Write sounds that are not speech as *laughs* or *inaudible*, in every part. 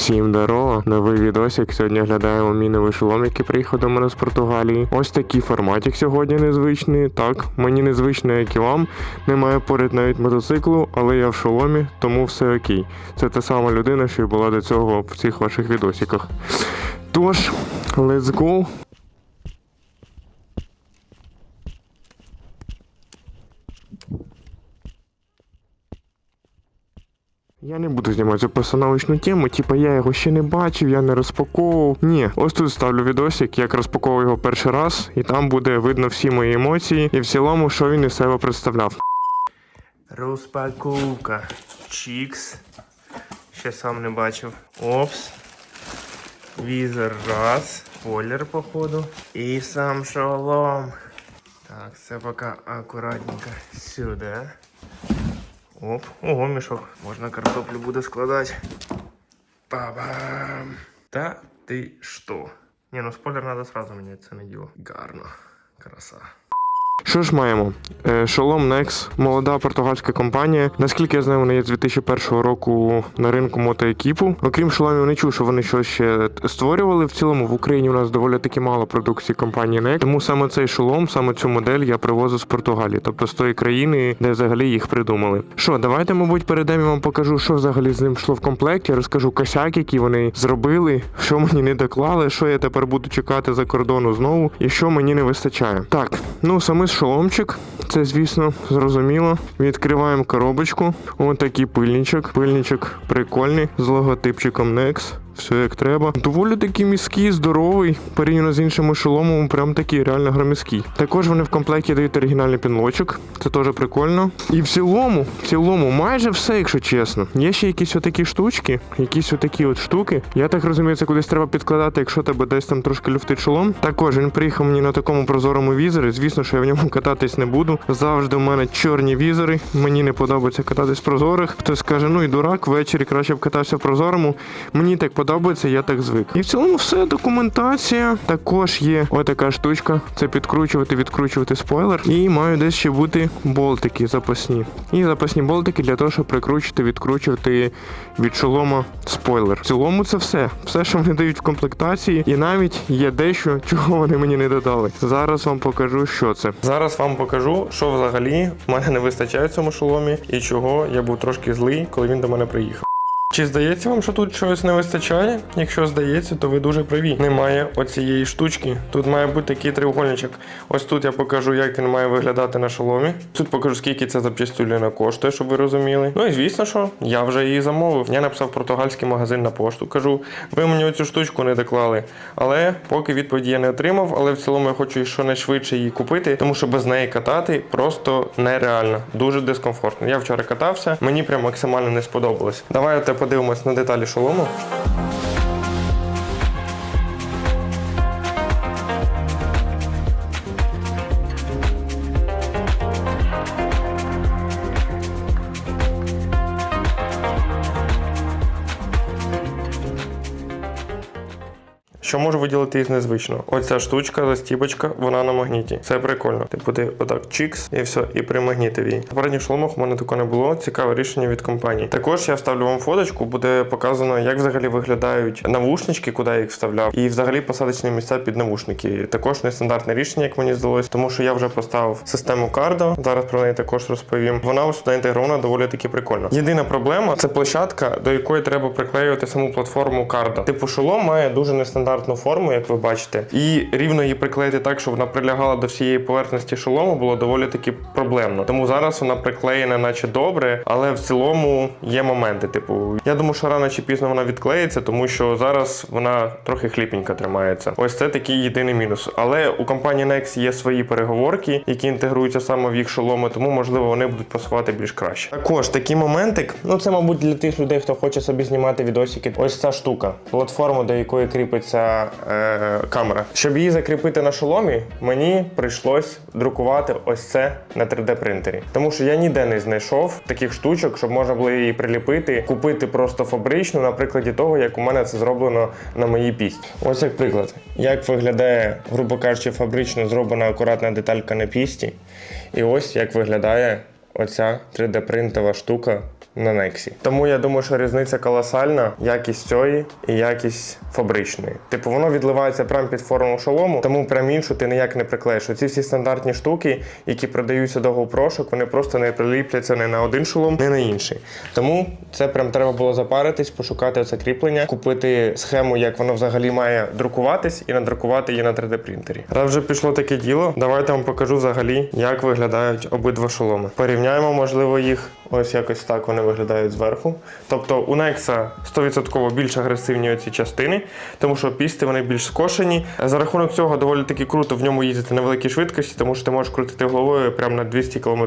Всім здорово, новий відосик. Сьогодні глядаємо мій новий шолом, який приїхав до мене з Португалії. Ось такий форматик сьогодні незвичний. Так, мені незвично, як і вам. Немає поряд навіть мотоциклу, але я в шоломі, тому все окей. Це та сама людина, що й була до цього в цих ваших відосиках. Тож, let's go. Я не буду знімати цю постановочну тему, типа я його ще не бачив, я не розпаковував. Ні, ось тут ставлю відосик, як розпаковував його перший раз, і там буде видно всі мої емоції і в цілому, що він із себе представляв. Розпаковка. Чікс. Ще сам не бачив. Опс. Візер раз. Спойлер, походу. І сам шолом. Так, це поки акуратненько сюди. Оп, ого, мішок. Можна картоплю буде складати. Па-бам. Та ти що? Ні, ну спойлер треба сразу міняти, це не діло. Гарно. Краса. Що ж маємо? Е, Шолом Nex, молода португальська компанія. Наскільки я знаю, вони є з 2001 року на ринку мотоекіпу. Окрім шоломів, не чув, що вони щось ще створювали. В цілому в Україні у нас доволі таки мало продукції компанії Nex. Тому саме цей шолом, саме цю модель я привозив з Португалії, тобто з тої країни, де взагалі їх придумали. Що, давайте, мабуть, перейдемо і вам покажу, що взагалі з ним йшло в комплекті. Розкажу косяк, які вони зробили, що мені не доклали, що я тепер буду чекати за кордону знову, і що мені не вистачає. Так, ну саме шоломчик. Це, звісно, зрозуміло. Відкриваємо коробочку. Ось такий пильничок. Пильничок прикольний з логотипчиком Nex. Все як треба. Доволі таки міський, здоровий. Порівняно з іншими шоломами, прям такий реально громіський. Також вони в комплекті дають оригінальний пінлочок. Це теж прикольно. І в цілому, в цілому, майже все, якщо чесно. Є ще якісь отакі штучки, якісь отакі от штуки. Я так розумію, це кудись треба підкладати, якщо тебе десь там трошки люфтить шолом. Також він приїхав мені на такому прозорому візорі. Звісно, що я в ньому кататись не буду. Завжди в мене чорні візори. Мені не подобається кататись в прозорих. Хтось скаже, ну і дурак, ввечері краще б катався в прозорому. Мені так подобається, я так звик. І в цілому все, документація. Також є отака штучка. Це підкручувати, відкручувати спойлер. І мають десь ще бути болтики запасні. І запасні болтики для того, щоб прикручувати, відкручувати від шолома спойлер. В цілому це все. Все, що вони дають в комплектації, і навіть є дещо, чого вони мені не додали. Зараз вам покажу, що це. Зараз вам покажу, що взагалі в мене не вистачає в цьому шоломі, і чого я був трошки злий, коли він до мене приїхав. Чи здається вам, що тут чогось не вистачає? Якщо здається, то ви дуже праві. Немає оцієї штучки. Тут має бути такий треугольничок. Ось тут я покажу, як він має виглядати на шоломі. Тут покажу, скільки ця запчастюліна коштує, щоб ви розуміли. Ну і звісно, що я вже її замовив. Я написав португальський магазин на пошту. Кажу, ви мені оцю штучку не доклали. Але поки відповіді я не отримав, але в цілому я хочу щонайшвидше її купити, тому що без неї катати просто нереально. Дуже дискомфортно. Я вчора катався, мені прям максимально не сподобалось. Давайте подивимось на деталі шолому. Що можу виділити із незвичного? Оця штучка, застібочка, вона на магніті. Це прикольно. Типу ти отак чікс і все, і примагнітив її. В попередніх шоломах у мене такого не було. Цікаве рішення від компанії. Також я вставлю вам фоточку, буде показано, як взагалі виглядають навушнички, куди я їх вставляв, і взагалі посадочні місця під навушники. Також нестандартне рішення, як мені здалось, тому що я вже поставив систему Cardo. Зараз про неї також розповім. Вона ось сюди інтегрована доволі таки прикольно. Єдина проблема це площадка, до якої треба приклеювати саму платформу Cardo. Типу шолом має дуже нестандартну форму, як ви бачите, і рівно її приклеїти так, щоб вона прилягала до всієї поверхності шолому, було доволі таки проблемно. Тому зараз вона приклеєна, наче добре, але в цілому є моменти. Типу, я думаю, що рано чи пізно вона відклеїться, тому що зараз вона трохи хліпенько тримається. Ось це такий єдиний мінус. Але у компанії Nex є свої переговорки, які інтегруються саме в їх шоломи, тому можливо вони будуть просувати більш краще. Також такий моментик. Ну це, мабуть, для тих людей, хто хоче собі знімати відосики. Ось ця штука, платформа, до якої кріпиться е, камера. Щоб її закріпити на шоломі, мені прийшлось друкувати ось це на 3D принтері. Тому що я ніде не знайшов таких штучок, щоб можна було її приліпити, купити просто фабричну, на прикладі того, як у мене це зроблено на моїй пісні. Ось як приклад, як виглядає, грубо кажучи, фабрично зроблена акуратна деталька на пісті. І ось як виглядає оця 3D принтова штука на Нексі. Тому я думаю, що різниця колосальна, якість цієї і якість фабричної. Типу, воно відливається прямо під форму шолому, тому прям іншу ти ніяк не приклеїш. Оці всі стандартні штуки, які продаються до GoPro, вони просто не приліпляться не на один шолом, не на інший. Тому це прям треба було запаритись, пошукати це кріплення, купити схему, як воно взагалі має друкуватись, і надрукувати її на 3D принтері. Раз вже пішло таке діло, давайте вам покажу взагалі, як виглядають обидва шоломи. Порівняємо, можливо, їх. Ось якось так вони виглядають зверху. Тобто у Nexa 100% більш агресивні оці частини, тому що пісти вони більш скошені. За рахунок цього доволі таки круто в ньому їздити на великій швидкості, тому що ти можеш крутити головою прямо на 200 км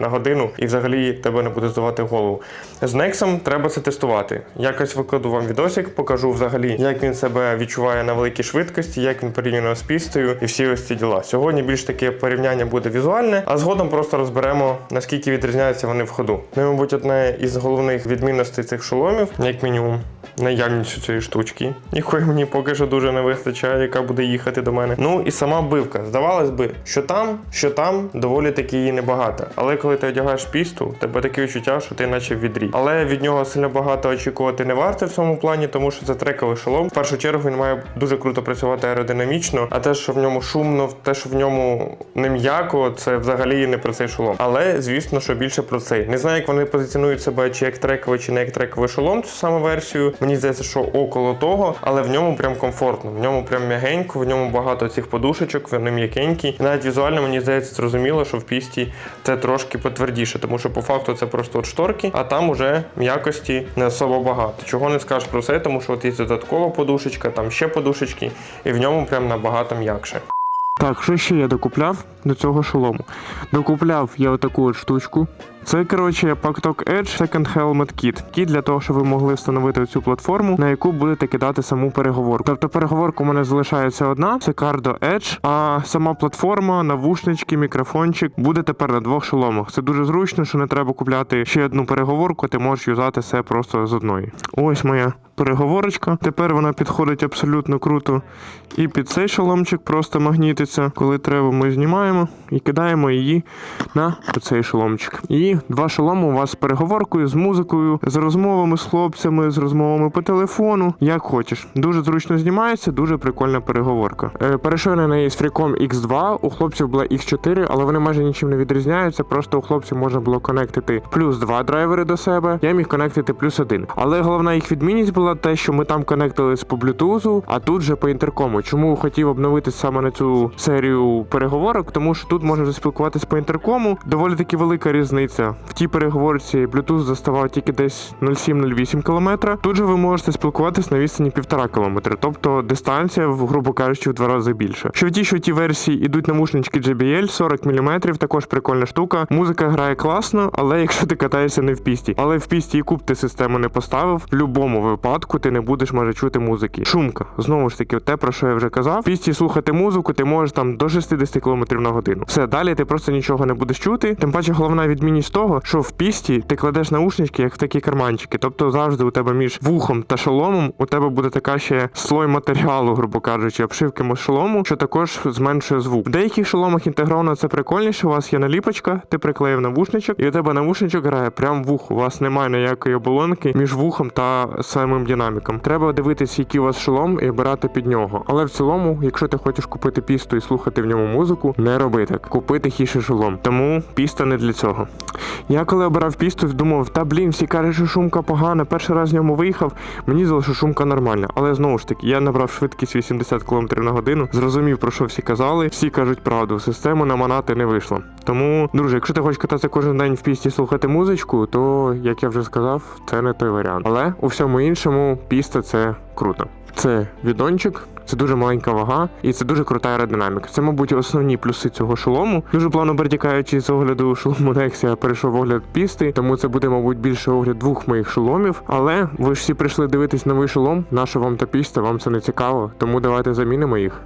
на годину і взагалі тебе не буде здавати голову. З Nexom треба це тестувати. Якось викладу вам відосик, покажу взагалі, як він себе відчуває на великій швидкості, як він порівняно з пістою і всі ось ці діла. Сьогодні більш таке порівняння буде візуальне, а згодом просто розберемо наскільки відрізняються вони в ходу. Ну, мабуть, одне із головних відмінностей цих шоломів, як мінімум, наявність цієї штучки, якої мені поки що дуже не вистачає, яка буде їхати до мене. Ну і сама бивка. Здавалось би, що там, що там, доволі таки її небагато. Але коли ти одягаєш пісту, тебе таке відчуття, що ти наче в відрі. Але від нього сильно багато очікувати не варто в цьому плані, тому що це трековий шолом. В першу чергу він має дуже круто працювати аеродинамічно, а те, що в ньому шумно, те, що в ньому не м'яко, це взагалі не про цей шолом. Але звісно, що більше про цей. Не знаю, як вони позиціонують себе чи як трековий, чи не як трековий шолом, цю саме версію. Мені здається, що около того, але в ньому прям комфортно. В ньому прям м'ягенько, в ньому багато цих подушечок, вони м'якенькі. Навіть візуально мені здається зрозуміло, що в пісті це трошки потвердіше, тому що по факту це просто от шторки, а там уже м'якості не особо багато. Чого не скажеш про це, тому що от є додаткова подушечка, там ще подушечки, і в ньому прям набагато м'якше. Так, що ще я докупляв до цього шолому? Докупляв я отаку от штучку. Це, коротше, Paktok Edge Second Helmet Kit. Кіт для того, щоб ви могли встановити цю платформу, на яку будете кидати саму переговорку. Тобто переговорка у мене залишається одна, це Cardo Edge, а сама платформа, навушнички, мікрофончик буде тепер на двох шоломах. Це дуже зручно, що не треба купляти ще одну переговорку, ти можеш юзати все просто з одної. Ось моя переговорочка. Тепер вона підходить абсолютно круто. І під цей шоломчик просто магнітиться. Коли треба, ми знімаємо і кидаємо її на цей шоломчик. І два шоломи у вас з переговоркою, з музикою, з розмовами з хлопцями, з розмовами по телефону, як хочеш. Дуже зручно знімається, дуже прикольна переговорка. Е, перейшов на неї з фріком X2, у хлопців була X4, але вони майже нічим не відрізняються. Просто у хлопців можна було конектити плюс два драйвери до себе. Я міг конектити плюс один. Але головна їх відмінність була те, що ми там конектились по блютузу, а тут же по інтеркому. Чому хотів обновити саме на цю серію переговорок? Тому що тут можна вже спілкуватись по інтеркому. Доволі таки велика різниця. В тій переговорці Bluetooth заставав тільки десь 0,7-0,8 км. Тут же ви можете спілкуватись на відстані 1,5 км. Тобто дистанція, грубо кажучи, в два рази більше. Що в тій, що в тій версії ідуть навушнички JBL 40 мм, також прикольна штука. Музика грає класно, але якщо ти катаєшся не в пісті. Але в пісті і куб ти систему не поставив. В будь-якому випадку ти не будеш може чути музики. Шумка. Знову ж таки, те, про що я вже казав. В пісті слухати музику ти можеш там до 60 км на годину. Все, далі ти просто нічого не будеш чути. Тим паче головна відмінність того, що в пісті ти кладеш наушнички, як в такі карманчики. Тобто завжди у тебе між вухом та шоломом у тебе буде така ще слой матеріалу, грубо кажучи, обшивки шолому, що також зменшує звук. В деяких шоломах інтегровано це прикольніше. У вас є наліпочка, ти приклеїв навушничок, і у тебе навушничок грає прям в вуху. У вас немає ніякої оболонки між вухом та самим динаміком. Треба дивитися, який у вас шолом, і обирати під нього. Але в цілому, якщо ти хочеш купити пісту і слухати в ньому музику, не роби так. Купи тихіший шолом. Тому піста не для цього. Я коли обирав пісту, думав, та блін, всі кажуть, що шумка погана. Перший раз в ньому виїхав, мені здалося, що шумка нормальна. Але знову ж таки, я набрав швидкість 80 км на годину, зрозумів, про що всі казали. Всі кажуть правду, систему наманати не вийшло. Тому, друже, якщо ти хочеш кататися кожен день в пісті слухати музичку, то як я вже сказав, це не той варіант. Але у всьому іншому піста це круто. Це відончик, це дуже маленька вага і це дуже крута аеродинаміка. Це, мабуть, основні плюси цього шолому. Дуже плавно перетікаючи з огляду шолому Nexia, перейшов огляд пісти, тому це буде, мабуть, більше огляд двох моїх шоломів. Але ви ж всі прийшли дивитись новий шолом. Наша вам та піста, вам це не цікаво, тому давайте замінимо їх.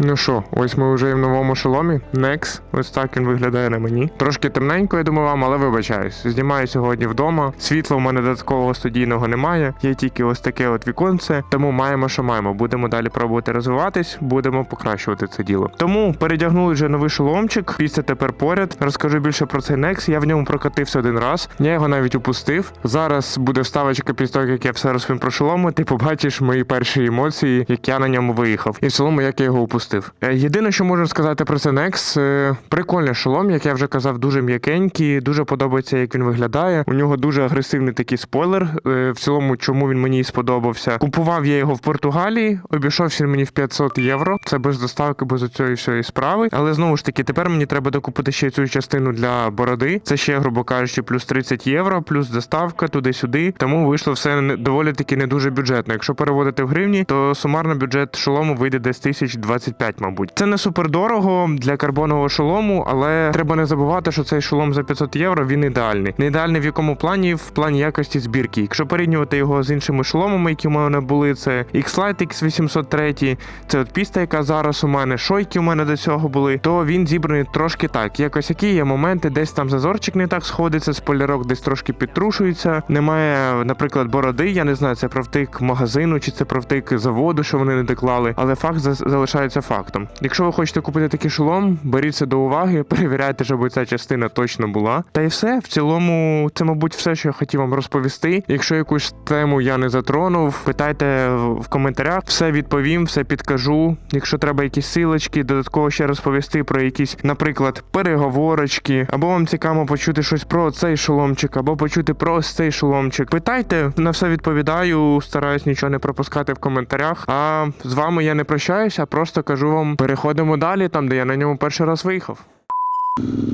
Ну що, ось ми вже і в новому шоломі. Nex. Ось так він виглядає на мені. Трошки темненько, я думаю вам, але вибачаюсь. Знімаю сьогодні вдома. Світла в мене додаткового студійного немає. Є тільки ось таке от віконце. Тому маємо, що маємо. Будемо далі пробувати розвиватись, будемо покращувати це діло. Тому передягнули вже новий шоломчик. Після тепер поряд. Розкажу більше про цей Nex. Я в ньому прокатився один раз. Я його навіть упустив. Зараз буде вставочка після того, як я все розповім про шоломи. Ти побачиш мої перші емоції, як я на ньому виїхав. І в цілому, як я його упустив. Е, Єдине, що можу сказати про це Nex, е, прикольний шолом, як я вже казав, дуже м'якенький, дуже подобається, як він виглядає. У нього дуже агресивний такий спойлер. Е, В цілому, чому він мені і сподобався. Купував я його в Португалії, обійшовся мені в 500 євро. Це без доставки, без цієї всієї справи. Але знову ж таки, тепер мені треба докупити ще цю частину для бороди. Це ще, грубо кажучи, плюс 30 євро, плюс доставка туди-сюди. Тому вийшло все доволі таки не дуже бюджетно. Якщо переводити в гривні, то сумарно бюджет шолому вийде десь 1025, мабуть. Це не супер дорого для карбонового шолому, але треба не забувати, що цей шолом за 500 євро він ідеальний. Не ідеальний в якому плані? В плані якості збірки. Якщо порівнювати його з іншими шоломами, які в мене були, це X-Lite X803, це от піста, яка зараз у мене, шойки у мене до цього були, то він зібраний трошки так. Якось які є моменти, десь там зазорчик не так сходиться, спойлерок десь трошки підтрушується. Немає, наприклад, бороди. Я не знаю, це провтик магазину чи це провтик заводу, що вони не доклали, але факт залишається фактом. Якщо ви хочете купити такий шолом, беріть це до уваги, *laughs* перевіряйте, щоб ця частина точно була. Та й все. В цілому, це, мабуть, все, що я хотів вам розповісти. Якщо якусь тему я не затронув, питайте в коментарях, все відповім, все підкажу. Якщо треба якісь силочки, додатково ще розповісти про якісь, наприклад, переговорочки, або вам цікаво почути щось про цей шоломчик, або почути про ось цей шоломчик. Питайте, на все відповідаю, стараюсь нічого не пропускати в коментарях. А з вами я не прощаюся, а просто кажу вам, переходимо далі, там де я на ньому перший раз виїхав.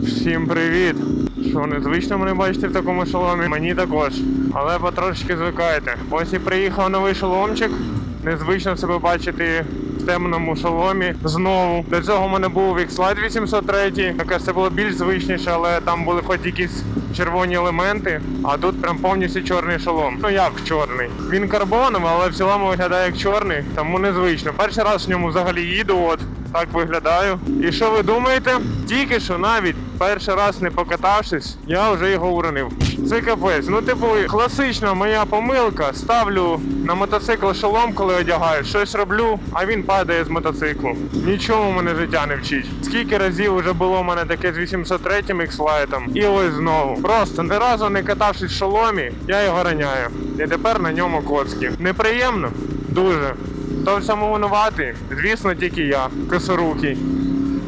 Всім привіт! Що незвично мене бачити в такому шоломі? Мені також. Але потрошки звикайте. Ось і приїхав новий шоломчик. Незвично себе бачити в темному шоломі знову. До цього в мене був X-Lite 803, якось це було більш звичніше, але там були хоч якісь червоні елементи, а тут прям повністю чорний шолом. Ну як чорний? Він карбоном, але в цілому виглядає як чорний, тому незвично. Перший раз в ньому взагалі їду, от так виглядаю. І що ви думаєте? Тільки що навіть перший раз не покатавшись, я вже його уронив. Це капець. Ну, типу, класична моя помилка. Ставлю на мотоцикл шолом, коли одягаю, щось роблю, а він падає з мотоциклу. Нічому мене життя не вчить. Скільки разів вже було в мене таке з 803 X-Lite, і ось знову. Просто не разу не катавшись в шоломі, я його раняю. І тепер на ньому коцки. Неприємно? Дуже. Хто в винуватий? Звісно, тільки я, косорукий.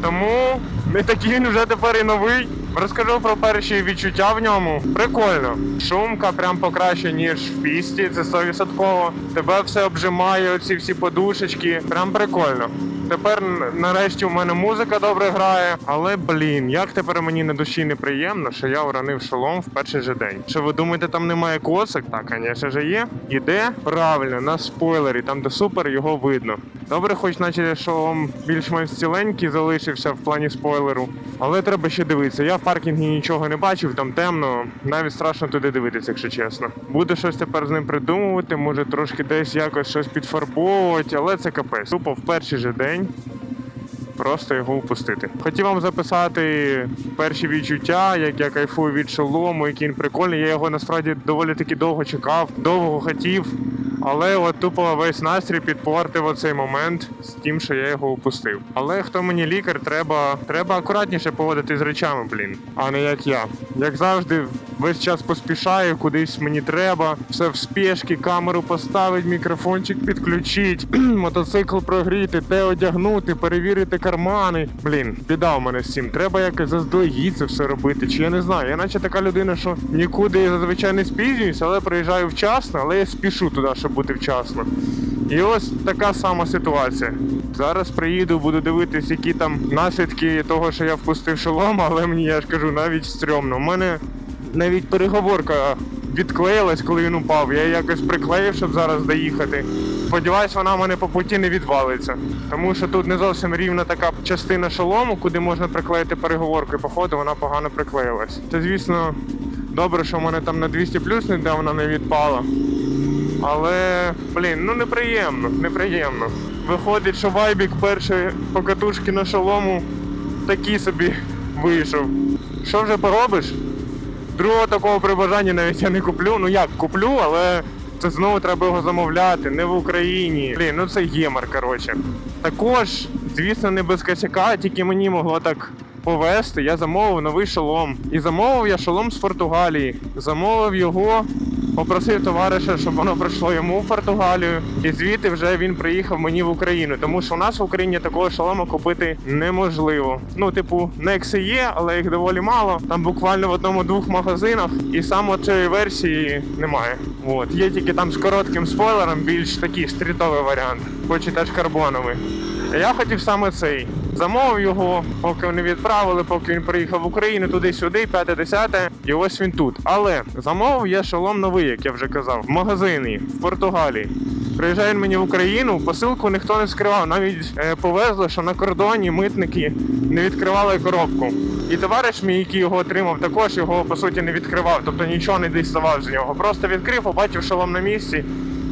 Тому не такий він вже тепер і новий. Розкажу про перші відчуття в ньому. Прикольно. Шумка прям покраще, ніж в пісті, це 100%. Тебе все обжимає, оці всі подушечки. Прям прикольно. Тепер нарешті у мене музика добре грає. Але блін, як тепер мені на душі неприємно, що я уронив шолом в перший же день. Що ви думаєте, там немає коцик? Так, звісно ж є. Іде правильно на спойлері, там де супер його видно. Добре, хоч наче шолом більш-менш ціленький залишився в плані спойлеру. Але треба ще дивитися. Я в паркінгі нічого не бачив, там темно. Навіть страшно туди дивитися, якщо чесно. Буде щось тепер з ним придумувати, може трошки десь якось щось підфарбовувати, але це капець. Тупо в перший же день просто його впустити. Хотів вам записати перші відчуття, як я кайфую від шолому, який він прикольний. Я його насправді доволі таки довго чекав, довго хотів. Але от тупо весь настрій підпортив оцей момент з тим, що я його упустив. Але хто мені лікар, треба, треба акуратніше поводити з речами, блін, а не як я. Як завжди, весь час поспішаю, кудись мені треба, все в спешки, камеру поставить, мікрофончик підключить, *clears throat* мотоцикл прогріти, те одягнути, перевірити кармани. Блін, біда у мене з цим. Треба якось заздалегідь це все робити. Чи я не знаю. Я наче така людина, що нікуди зазвичай не спізнююсь, але приїжджаю вчасно, але я спішу туди, щоб бути вчасно. І ось така сама ситуація. Зараз приїду, буду дивитись, які там наслідки того, що я впустив шолом, але мені я ж кажу, навіть стрьомно. У мене навіть переговорка відклеїлась, коли він упав. Я якось приклеїв, щоб зараз доїхати. Сподіваюсь, вона в мене по путі не відвалиться. Тому що тут не зовсім рівна така частина шолому, куди можна приклеїти переговорку, і походу вона погано приклеїлась. Це, звісно, добре, що в мене там на 200 плюс ніде вона не відпала. Але, блін, ну неприємно, неприємно. Виходить, що вайбік першої покатушки на шолому такий собі вийшов. Що вже поробиш? Другого такого при бажанні навіть я не куплю. Ну як куплю, але це знову треба його замовляти, не в Україні. Блін, ну це гемор, коротше. Також, звісно, не без косяка, тільки мені могло так повести. Я замовив новий шолом. І замовив я шолом з Португалії. Замовив його, попросив товариша, щоб воно прийшло йому в Португалію. І звідти вже він приїхав мені в Україну. Тому що у нас в Україні такого шолома купити неможливо. Ну, типу, Некси є, але їх доволі мало. Там буквально в одному-двох магазинах, і саме цієї версії немає. От є тільки там з коротким спойлером, більш такий стрітовий варіант, хоч і теж карбоновий. Я хотів саме цей. Замовив його, поки вони відправили, поки він приїхав в Україну туди-сюди, п'яте десяте, і ось він тут. Але замовив я шолом новий, як я вже казав, в магазині в Португалії. Приїжджає він мені в Україну, посилку ніхто не скривав. Навіть е, повезли, що на кордоні митники не відкривали коробку. І товариш мій, який його отримав, також його по суті не відкривав, тобто нічого не діставав з нього. Просто відкрив, побачив шолом на місці.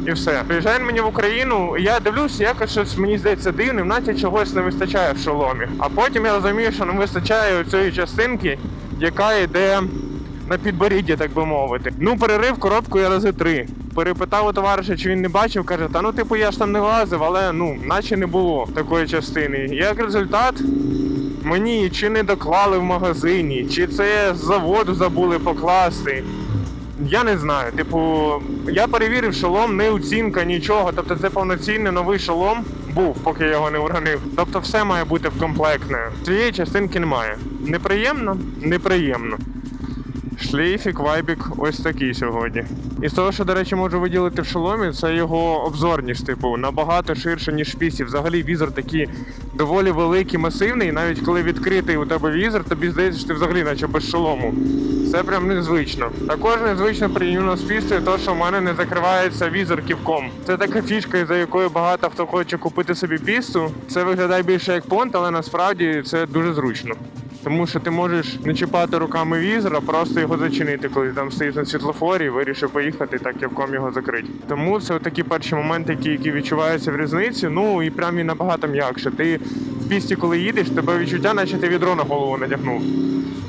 І все. Приїжджає мені в Україну, я дивлюсь, якось щось мені здається дивним, наче чогось не вистачає в шоломі. А потім я розумію, що не вистачає цієї частинки, яка йде на підборіддя, так би мовити. Ну, перерив коробку я рази три. Перепитав у товариша, чи він не бачив, каже, та ну типу я ж там не лазив, але ну, наче не було такої частини. Як результат, мені чи не доклали в магазині, чи це з заводу забули покласти. Я не знаю. Типу, я перевірив шолом, не оцінка, нічого. Тобто це повноцінний новий шолом був, поки я його не уронив. Тобто все має бути в комплектне. Цієї частинки немає. Неприємно? Неприємно. Шлейфік, вайбік ось такий сьогодні. І з того, що, до речі, можу виділити в шоломі, це його обзорність, типу, набагато ширше, ніж в пісі. Взагалі візор такий доволі великий, масивний. Навіть коли відкритий у тебе візор, тобі здається, що ти взагалі наче без шолому. Це прям незвично. Також незвично порівняно з пістою, то що в мене не закривається візор ківком. Це така фішка, за якою багато хто хоче купити собі пісту. Це виглядає більше як понт, але насправді це дуже зручно. Тому що ти можеш не чіпати руками візор, а просто його зачинити, коли там стоїш на світлофорі вирішив поїхати, так ківком його закрити. Тому це такі перші моменти, які, які відчуваються в різниці. Ну і прям і набагато м'якше. Ти в пісті, коли їдеш, тебе відчуття, наче ти відро на голову надягнув.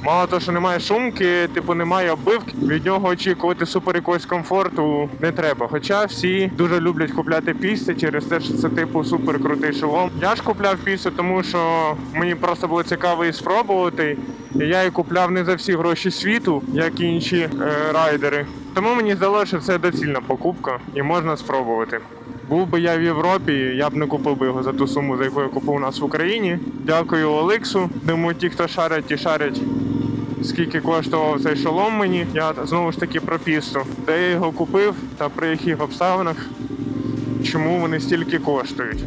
Мало того, що немає шумки, типу немає оббивки, від нього очікувати супер якогось комфорту не треба. Хоча всі дуже люблять купляти пісти через те, що це типу супер крутий шолом. Я ж купляв пісту, тому що мені просто було цікаво її спробувати. І я її купляв не за всі гроші світу, як і інші е, райдери. Тому мені здалося, що це доцільна покупка і можна спробувати. Був би я в Європі, я б не купив би його за ту суму, за яку я купив у нас в Україні. Дякую Олексу. Думаю, ті, хто шарять, ті шарять. Скільки коштував цей шолом мені, я знову ж таки про пісту. Де я його купив та при яких обставинах, чому вони стільки коштують.